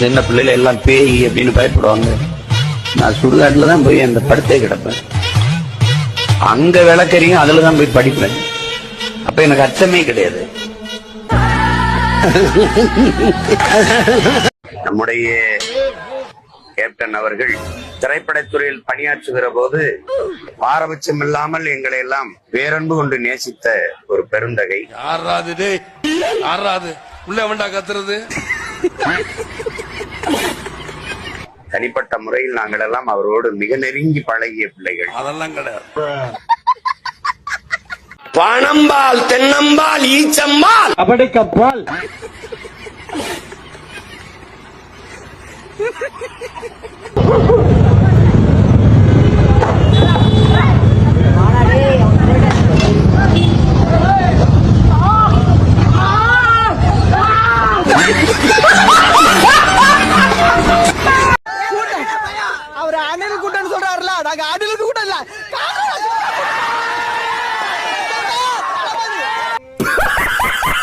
சின்ன பிள்ளைல எல்லாம் பேய் அப்படின்னு பயப்படுவாங்க. நான் சுடுகாட்டில் தான் போய் அந்த படுத்தே கிடப்பேன். அங்க விளக்கறியும் அதுல தான் போய் படிப்பேன். அப்ப எனக்கு அச்சமே கிடையாது. நம்முடைய கேப்டன் அவர்கள் திரைப்படத்துறையில் பணியாற்றுகிற போது பாரபட்சம் இல்லாமல் எங்களை எல்லாம் பேரன்பு கொண்டு நேசித்த ஒரு பெருந்தகை. ஆறாது உள்ள வேண்டா கத்துறது? தனிப்பட்ட முறையில் நாங்கள் எல்லாம் அவரோடு மிக நெருங்கி பழகிய பிள்ளைகள். அதெல்லாம் கிடையாது. பணம்பால் தென்னம்பால் ஈச்சம்பால். அப்படிக்கப்பால் அவர் அண்ணனுக்கு நாங்க அடிலுக்கு கூட இல்ல.